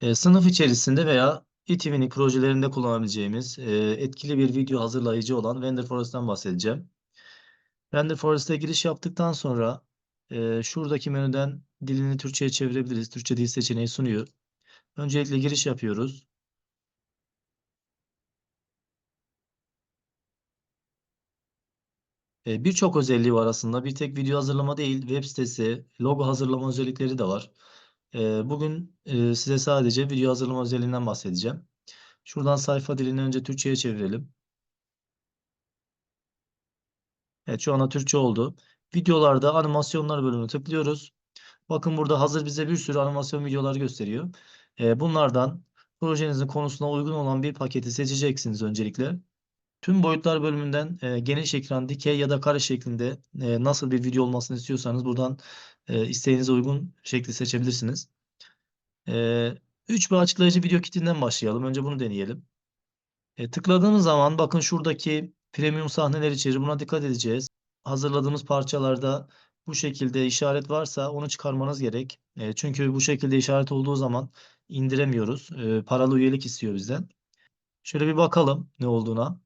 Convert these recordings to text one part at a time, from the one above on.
E, sınıf içerisinde veya eTeam'in projelerinde kullanabileceğimiz e, etkili bir video hazırlayıcı olan Renderforest'ten bahsedeceğim. Renderforest'e giriş yaptıktan sonra e, şuradaki menüden dilini Türkçe'ye çevirebiliriz. Türkçe dil seçeneği sunuyor. Öncelikle giriş yapıyoruz. E, Birçok özelliği var aslında. Bir tek video hazırlama değil, web sitesi, logo hazırlama özellikleri de var. Bugün size sadece video hazırlama özelliğinden bahsedeceğim. Şuradan sayfa dilini önce Türkçe'ye çevirelim. Evet şu anda Türkçe oldu. Videolarda animasyonlar bölümüne tıklıyoruz. Bakın burada hazır bize bir sürü animasyon videolar gösteriyor. Bunlardan projenizin konusuna uygun olan bir paketi seçeceksiniz öncelikle. Tüm boyutlar bölümünden geniş ekran, dikey ya da kare şeklinde nasıl bir video olmasını istiyorsanız buradan e, isteğinize uygun şekli seçebilirsiniz. E, 3 bir açıklayıcı video kitinden başlayalım. Önce bunu deneyelim. E, tıkladığımız zaman bakın şuradaki premium sahneler içerir. Buna dikkat edeceğiz. Hazırladığımız parçalarda bu şekilde işaret varsa onu çıkarmanız gerek. E, çünkü bu şekilde işaret olduğu zaman indiremiyoruz. E, paralı üyelik istiyor bizden. Şöyle bir bakalım ne olduğuna.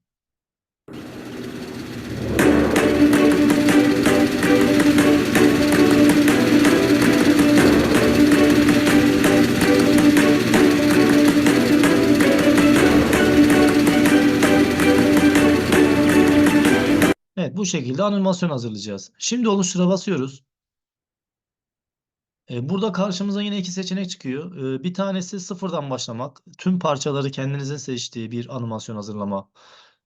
Evet bu şekilde animasyon hazırlayacağız. Şimdi oluştura basıyoruz. E, Burada karşımıza yine iki seçenek çıkıyor. E, Bir tanesi sıfırdan başlamak. Tüm parçaları kendinizin seçtiği bir animasyon hazırlama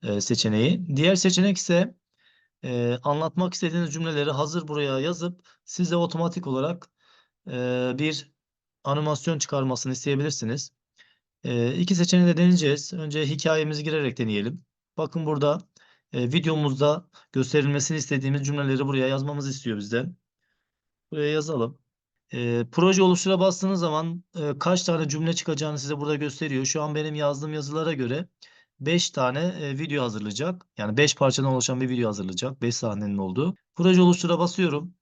e, seçeneği. Diğer seçenek ise anlatmak istediğiniz cümleleri hazır buraya yazıp size otomatik olarak bir animasyon çıkarmasını isteyebilirsiniz. İki seçeneği de deneyeceğiz. Önce hikayemizi girerek deneyelim. Bakın burada e, videomuzda gösterilmesini istediğimiz cümleleri buraya yazmamızı istiyor bizden. Buraya yazalım. E, proje oluştura bastığınız zaman e, kaç tane cümle çıkacağını size burada gösteriyor. Şu an benim yazdığım yazılara göre 5 tane e, video hazırlayacak. Yani 5 parçadan oluşan bir video hazırlayacak. 5 sahnenin olduğu. Proje oluştura basıyorum.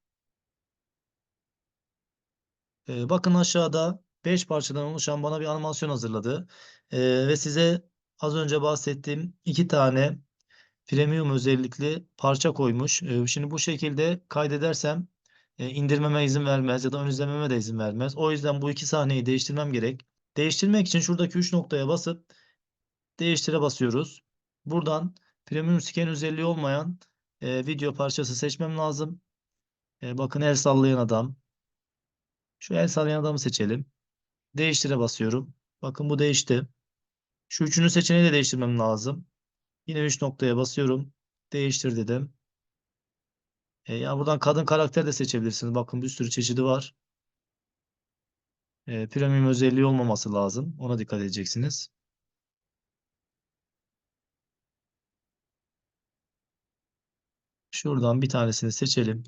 E, bakın aşağıda 5 parçadan oluşan bana bir animasyon hazırladı. E, ve size az önce bahsettiğim 2 tane premium özellikli parça koymuş. E, şimdi bu şekilde kaydedersem e, indirmeme izin vermez ya da ön izlememe de izin vermez. O yüzden bu iki sahneyi değiştirmem gerek. Değiştirmek için şuradaki 3 noktaya basıp değiştire basıyoruz. Buradan premium scan özelliği olmayan e, video parçası seçmem lazım. E, bakın el sallayan adam. Şu el sallayan adamı seçelim. Değiştire basıyorum. Bakın bu değişti. Şu üçüncü seçeneği de değiştirmem lazım. Yine 3 noktaya basıyorum. Değiştir dedim. E, ya buradan kadın karakter de seçebilirsiniz. Bakın bir sürü çeşidi var. E, premium özelliği olmaması lazım. Ona dikkat edeceksiniz. Şuradan bir tanesini seçelim.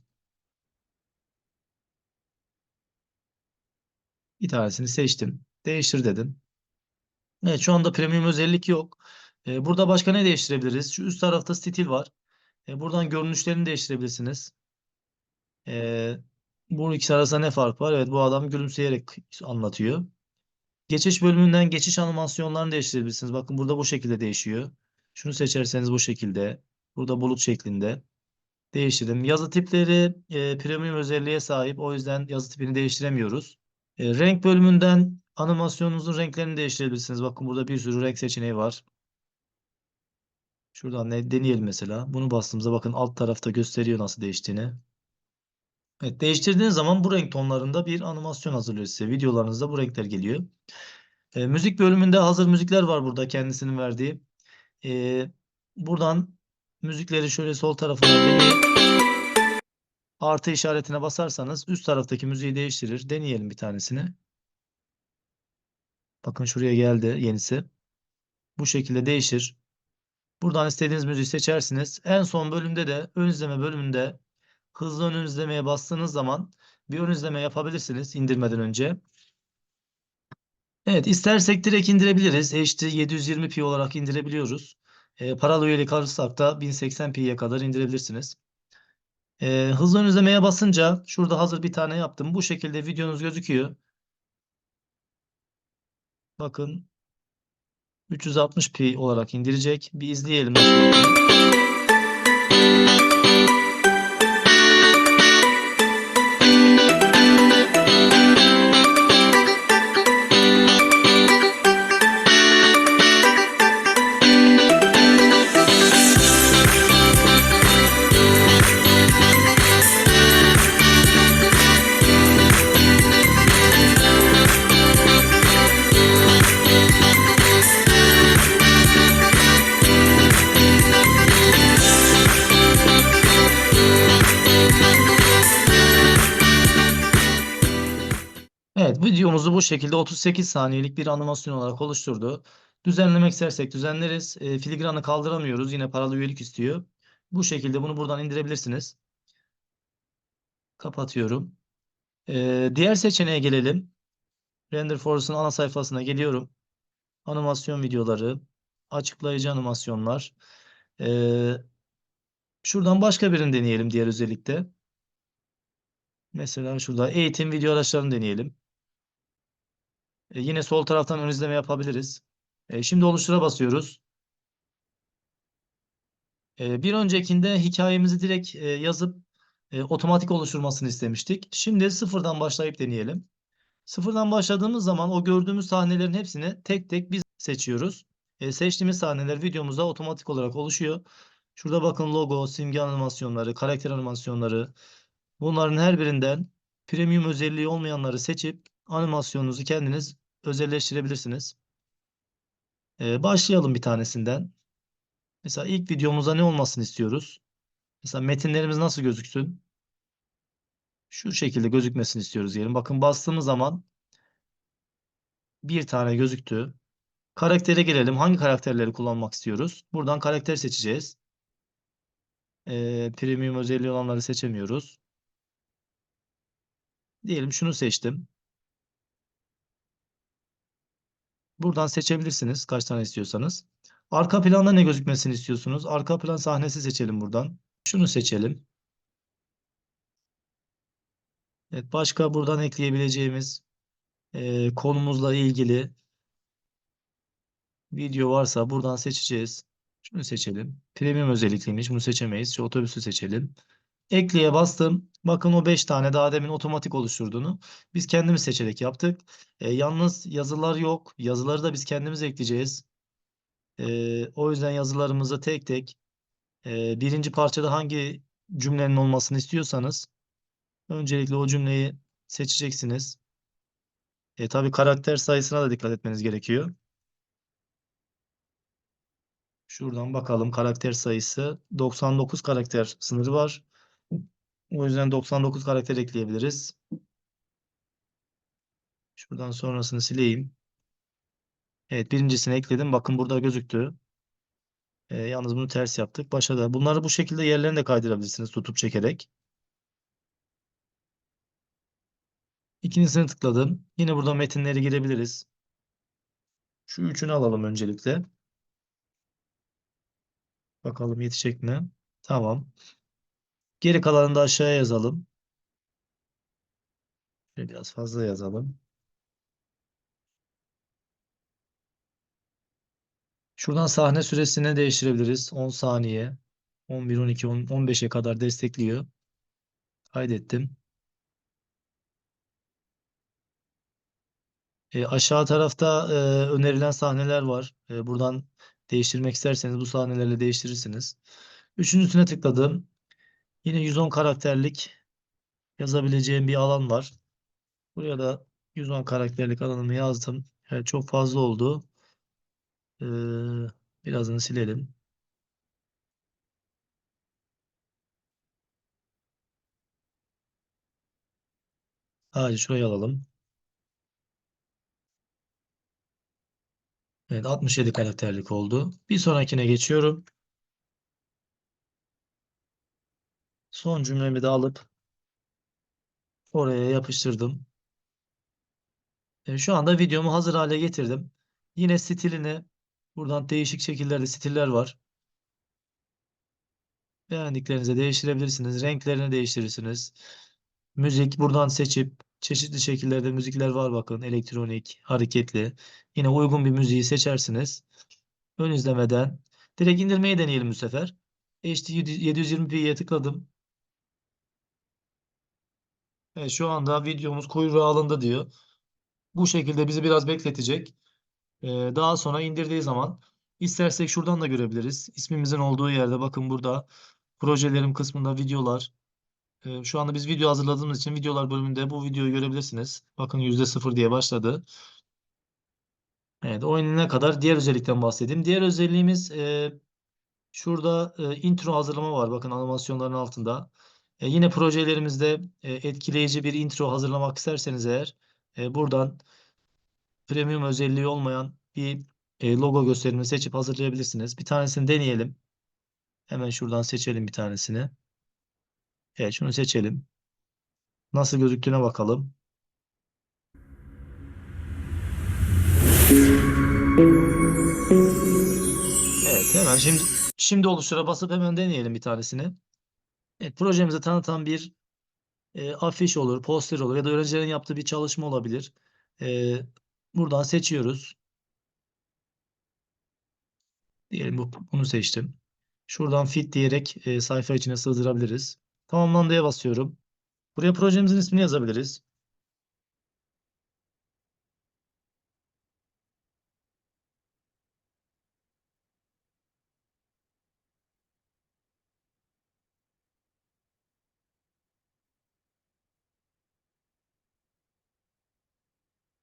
Bir tanesini seçtim. Değiştir dedim. Evet şu anda premium özellik yok. E, burada başka ne değiştirebiliriz? Şu üst tarafta stil var. E, buradan görünüşlerini değiştirebilirsiniz. E, bu ikisi arasında ne fark var? Evet bu adam gülümseyerek anlatıyor. Geçiş bölümünden geçiş animasyonlarını değiştirebilirsiniz. Bakın burada bu şekilde değişiyor. Şunu seçerseniz bu şekilde. Burada bulut şeklinde. Değiştirdim. Yazı tipleri e, premium özelliğe sahip. O yüzden yazı tipini değiştiremiyoruz. E, renk bölümünden animasyonunuzun renklerini değiştirebilirsiniz. Bakın burada bir sürü renk seçeneği var. Şuradan ne deneyelim mesela. Bunu bastığımızda bakın alt tarafta gösteriyor nasıl değiştiğini. Evet, değiştirdiğiniz zaman bu renk tonlarında bir animasyon hazırlıyor size. Videolarınızda bu renkler geliyor. E, müzik bölümünde hazır müzikler var burada kendisinin verdiği. E, buradan müzikleri şöyle sol deneyip artı işaretine basarsanız üst taraftaki müziği değiştirir. Deneyelim bir tanesini. Bakın şuraya geldi yenisi. Bu şekilde değişir. Buradan istediğiniz müziği seçersiniz. En son bölümde de ön izleme bölümünde hızlı ön izlemeye bastığınız zaman bir ön izleme yapabilirsiniz indirmeden önce. Evet istersek direkt indirebiliriz. HD 720p olarak indirebiliyoruz. E, paralı üyelik alırsak da 1080p'ye kadar indirebilirsiniz. E, hızlı ön izlemeye basınca şurada hazır bir tane yaptım. Bu şekilde videonuz gözüküyor. Bakın 360p olarak indirecek. Bir izleyelim videomuzu bu şekilde 38 saniyelik bir animasyon olarak oluşturdu. Düzenlemek istersek düzenleriz. E, filigranı kaldıramıyoruz. Yine paralı üyelik istiyor. Bu şekilde bunu buradan indirebilirsiniz. Kapatıyorum. E, diğer seçeneğe gelelim. Render Force'un ana sayfasına geliyorum. Animasyon videoları, açıklayıcı animasyonlar. E, şuradan başka birini deneyelim diğer özellikte. Mesela şurada eğitim video araçlarını deneyelim. E, yine sol taraftan ön izleme yapabiliriz. E, şimdi oluştura basıyoruz. E, bir öncekinde hikayemizi direkt e, yazıp e, otomatik oluşturmasını istemiştik. Şimdi sıfırdan başlayıp deneyelim. Sıfırdan başladığımız zaman o gördüğümüz sahnelerin hepsini tek tek biz seçiyoruz. E, seçtiğimiz sahneler videomuzda otomatik olarak oluşuyor. Şurada bakın logo, simge animasyonları, karakter animasyonları. Bunların her birinden premium özelliği olmayanları seçip animasyonunuzu kendiniz özelleştirebilirsiniz. Ee, başlayalım bir tanesinden. Mesela ilk videomuzda ne olmasını istiyoruz? Mesela metinlerimiz nasıl gözüksün? Şu şekilde gözükmesini istiyoruz diyelim. Bakın bastığımız zaman bir tane gözüktü. Karaktere gelelim. Hangi karakterleri kullanmak istiyoruz? Buradan karakter seçeceğiz. Ee, premium özelliği olanları seçemiyoruz. Diyelim şunu seçtim. Buradan seçebilirsiniz kaç tane istiyorsanız. Arka planda ne gözükmesini istiyorsunuz? Arka plan sahnesi seçelim buradan. Şunu seçelim. Evet, başka buradan ekleyebileceğimiz e, konumuzla ilgili video varsa buradan seçeceğiz. Şunu seçelim. Premium özellikliymiş. Bunu seçemeyiz. Şu otobüsü seçelim. Ekleye bastım. Bakın o 5 tane daha demin otomatik oluşturduğunu biz kendimiz seçerek yaptık. E, yalnız yazılar yok. Yazıları da biz kendimiz ekleyeceğiz. E, o yüzden yazılarımızı tek tek e, birinci parçada hangi cümlenin olmasını istiyorsanız öncelikle o cümleyi seçeceksiniz. E, tabii karakter sayısına da dikkat etmeniz gerekiyor. Şuradan bakalım karakter sayısı 99 karakter sınırı var. O yüzden 99 karakter ekleyebiliriz. Şuradan sonrasını sileyim. Evet birincisini ekledim. Bakın burada gözüktü. Ee, yalnız bunu ters yaptık. Başa da. Bunları bu şekilde yerlerine de kaydırabilirsiniz tutup çekerek. İkincisini tıkladım. Yine burada metinleri girebiliriz. Şu üçünü alalım öncelikle. Bakalım yetecek mi? Tamam. Geri kalanını da aşağıya yazalım. Şöyle biraz fazla yazalım. Şuradan sahne süresini değiştirebiliriz. 10 saniye. 11, 12, 10, 15'e kadar destekliyor. Kaydettim. E, aşağı tarafta e, önerilen sahneler var. E, buradan değiştirmek isterseniz bu sahnelerle değiştirirsiniz. Üçüncüsüne tıkladım. Yine 110 karakterlik yazabileceğim bir alan var. Buraya da 110 karakterlik alanımı yazdım. Evet, çok fazla oldu. Ee, birazını silelim. Hadi şurayı alalım. Evet 67 karakterlik oldu. Bir sonrakine geçiyorum. Son cümlemi de alıp oraya yapıştırdım. E, şu anda videomu hazır hale getirdim. Yine stilini buradan değişik şekillerde stiller var. Beğendiklerinizi değiştirebilirsiniz. Renklerini değiştirirsiniz. Müzik buradan seçip Çeşitli şekillerde müzikler var bakın. Elektronik, hareketli. Yine uygun bir müziği seçersiniz. Ön izlemeden. Direkt indirmeyi deneyelim bu sefer. HD 720p'ye tıkladım. Evet, şu anda videomuz kuyruğa alındı diyor. Bu şekilde bizi biraz bekletecek. Ee, daha sonra indirdiği zaman istersek şuradan da görebiliriz. İsmimizin olduğu yerde bakın burada projelerim kısmında videolar. Ee, şu anda biz video hazırladığımız için videolar bölümünde bu videoyu görebilirsiniz. Bakın %0 diye başladı. Evet, oyunun ne kadar diğer özellikten bahsedeyim. Diğer özelliğimiz e, şurada e, intro hazırlama var. Bakın animasyonların altında. E, yine projelerimizde e, etkileyici bir intro hazırlamak isterseniz eğer e, buradan premium özelliği olmayan bir e, logo gösterimini seçip hazırlayabilirsiniz. Bir tanesini deneyelim. Hemen şuradan seçelim bir tanesini. Evet şunu seçelim. Nasıl gözüktüğüne bakalım. Evet hemen şimdi şimdi oluştura basıp hemen deneyelim bir tanesini. Evet projemizi tanıtan bir e, afiş olur, poster olur ya da öğrencilerin yaptığı bir çalışma olabilir. E, buradan seçiyoruz. Diyelim bu, bunu seçtim. Şuradan fit diyerek e, sayfa içine sığdırabiliriz. Tamamlandıya basıyorum. Buraya projemizin ismini yazabiliriz.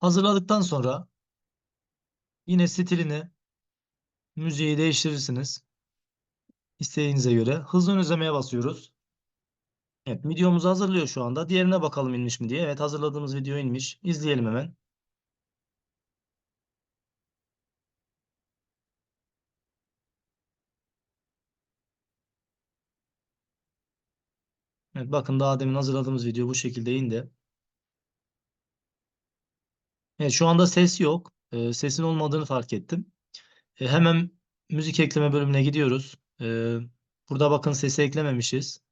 Hazırladıktan sonra yine stilini, müziği değiştirirsiniz. İsteğinize göre. Hızlı ön izlemeye basıyoruz. Evet, videomuzu hazırlıyor şu anda. Diğerine bakalım inmiş mi diye. Evet, hazırladığımız video inmiş. İzleyelim hemen. Evet, bakın daha demin hazırladığımız video bu şekilde indi. Evet, şu anda ses yok. Ee, sesin olmadığını fark ettim. Ee, hemen müzik ekleme bölümüne gidiyoruz. Ee, burada bakın sesi eklememişiz.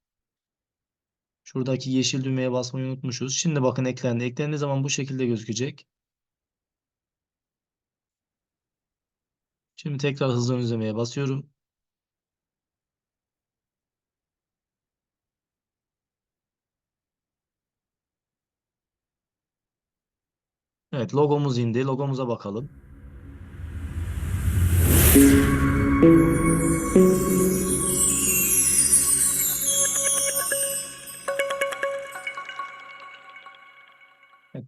Şuradaki yeşil düğmeye basmayı unutmuşuz. Şimdi bakın eklendi. Eklendiği zaman bu şekilde gözükecek. Şimdi tekrar hızlı izlemeye basıyorum. Evet logomuz indi. Logomuza bakalım.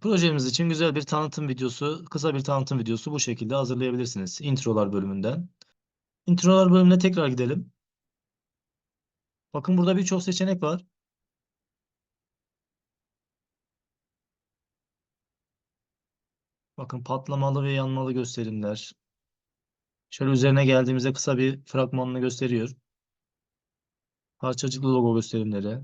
Projemiz için güzel bir tanıtım videosu, kısa bir tanıtım videosu bu şekilde hazırlayabilirsiniz. Introlar bölümünden. Introlar bölümüne tekrar gidelim. Bakın burada birçok seçenek var. Bakın patlamalı ve yanmalı gösterimler. Şöyle üzerine geldiğimizde kısa bir fragmanını gösteriyor. Parçacıklı logo gösterimleri.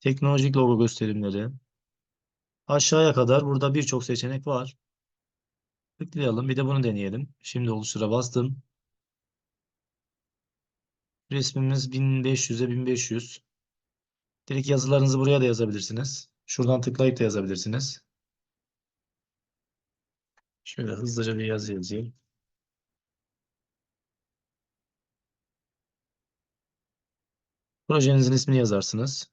Teknolojik logo gösterimleri. Aşağıya kadar burada birçok seçenek var. Tıklayalım. Bir de bunu deneyelim. Şimdi oluştura bastım. Resmimiz 1500'e 1500. Direkt yazılarınızı buraya da yazabilirsiniz. Şuradan tıklayıp da yazabilirsiniz. Şöyle hızlıca bir yazı yazayım. Projenizin ismini yazarsınız.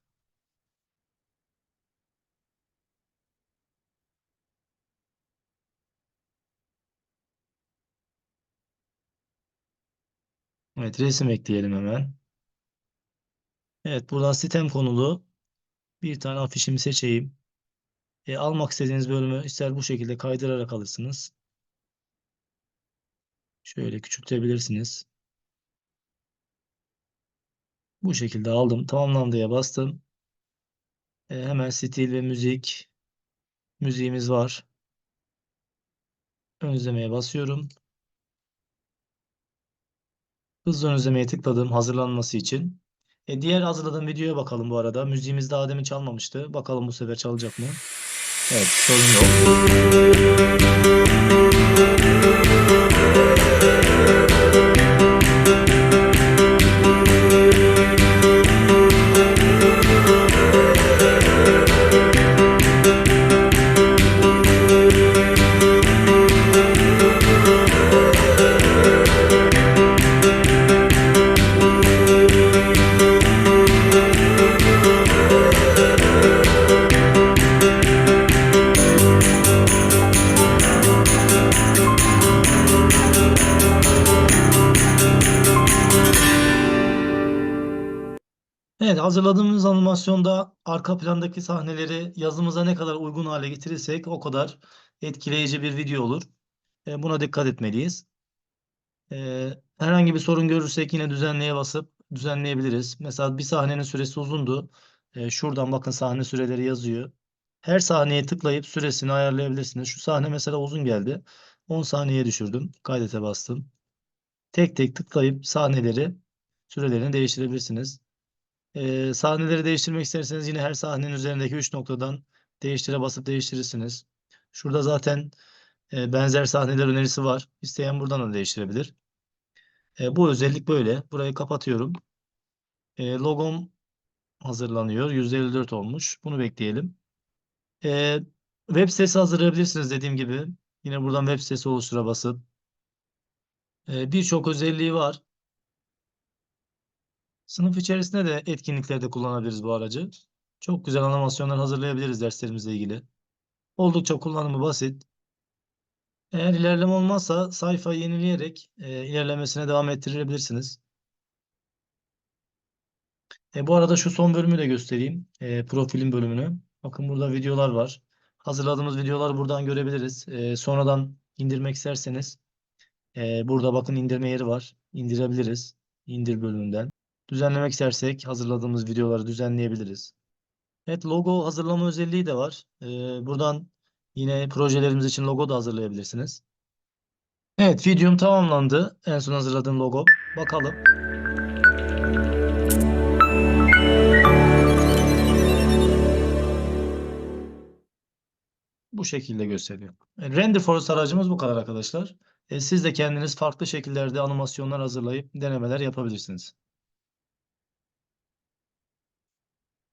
Evet resim ekleyelim hemen. Evet buradan sitem konulu bir tane afişimi seçeyim. E, almak istediğiniz bölümü ister bu şekilde kaydırarak alırsınız. Şöyle küçültebilirsiniz. Bu şekilde aldım. Tamamlandıya bastım. E, hemen stil ve müzik. Müziğimiz var. Ön izlemeye basıyorum. Hızlı ön tıkladım hazırlanması için. E, diğer hazırladığım videoya bakalım bu arada. Müziğimiz daha demin çalmamıştı. Bakalım bu sefer çalacak mı? Evet sorun yok. Hazırladığımız animasyonda arka plandaki sahneleri yazımıza ne kadar uygun hale getirirsek o kadar etkileyici bir video olur. E, buna dikkat etmeliyiz. E, herhangi bir sorun görürsek yine düzenleye basıp düzenleyebiliriz. Mesela bir sahnenin süresi uzundu. E, şuradan bakın sahne süreleri yazıyor. Her sahneye tıklayıp süresini ayarlayabilirsiniz. Şu sahne mesela uzun geldi. 10 saniyeye düşürdüm. Kaydete bastım. Tek tek tıklayıp sahneleri sürelerini değiştirebilirsiniz. Ee, sahneleri değiştirmek isterseniz yine her sahnenin üzerindeki 3 noktadan değiştire basıp değiştirirsiniz. Şurada zaten e, benzer sahneler önerisi var. İsteyen buradan da değiştirebilir. E, bu özellik böyle. Burayı kapatıyorum. E, logom hazırlanıyor. %54 olmuş. Bunu bekleyelim. E, web sitesi hazırlayabilirsiniz dediğim gibi. Yine buradan web sitesi oluştura basıp. E, Birçok özelliği var. Sınıf içerisinde de etkinliklerde kullanabiliriz bu aracı. Çok güzel animasyonlar hazırlayabiliriz derslerimizle ilgili. Oldukça kullanımı basit. Eğer ilerleme olmazsa sayfayı yenileyerek e, ilerlemesine devam ettirebilirsiniz. E, bu arada şu son bölümü de göstereyim. E, profilin bölümünü. Bakın burada videolar var. Hazırladığımız videoları buradan görebiliriz. E, sonradan indirmek isterseniz e, burada bakın indirme yeri var. İndirebiliriz. İndir bölümünden. Düzenlemek istersek hazırladığımız videoları düzenleyebiliriz. Evet logo hazırlama özelliği de var. Ee, buradan yine projelerimiz için logo da hazırlayabilirsiniz. Evet videom tamamlandı. En son hazırladığım logo. Bakalım. Bu şekilde gösteriyor. E, Render Forest aracımız bu kadar arkadaşlar. E, siz de kendiniz farklı şekillerde animasyonlar hazırlayıp denemeler yapabilirsiniz.